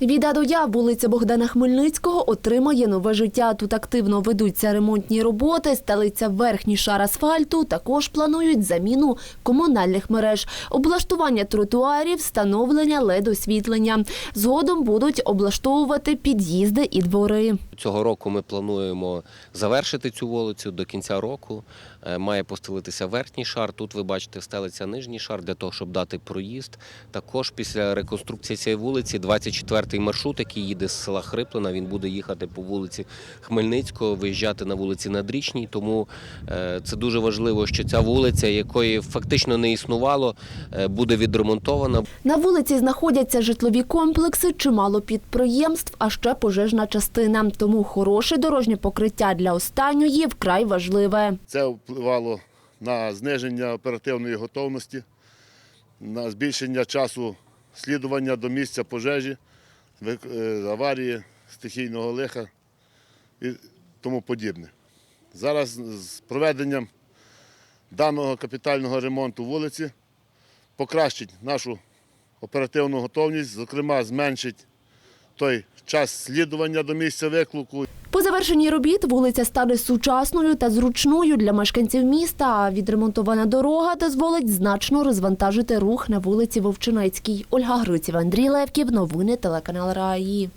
Від А до Я вулиця Богдана Хмельницького отримає нове життя. Тут активно ведуться ремонтні роботи, стелиться верхній шар асфальту. Також планують заміну комунальних мереж, облаштування тротуарів, встановлення ледосвітлення. Згодом будуть облаштовувати під'їзди і двори. Цього року ми плануємо завершити цю вулицю до кінця року. Е, Має постелитися верхній шар. Тут ви бачите, стелиться нижній шар для того, щоб дати проїзд. Також після реконструкції цієї вулиці 24-й маршрут, який їде з села Хриплина, він буде їхати по вулиці Хмельницького, виїжджати на вулиці Надрічній. Тому е, це дуже важливо, що ця вулиця, якої фактично не існувало, е, буде відремонтована. На вулиці знаходяться житлові комплекси, чимало підприємств, а ще пожежна частина. Тому хороше дорожнє покриття для останньої вкрай важливе. Це впливало на зниження оперативної готовності, на збільшення часу слідування до місця пожежі, аварії, стихійного лиха і тому подібне. Зараз з проведенням даного капітального ремонту вулиці покращить нашу оперативну готовність, зокрема, зменшить той час слідування до місця виклику По завершенні робіт вулиця стане сучасною та зручною для мешканців міста. А відремонтована дорога дозволить значно розвантажити рух на вулиці Вовчинецькій. Ольга Гриців, Андрій Левків. Новини телеканал Раї.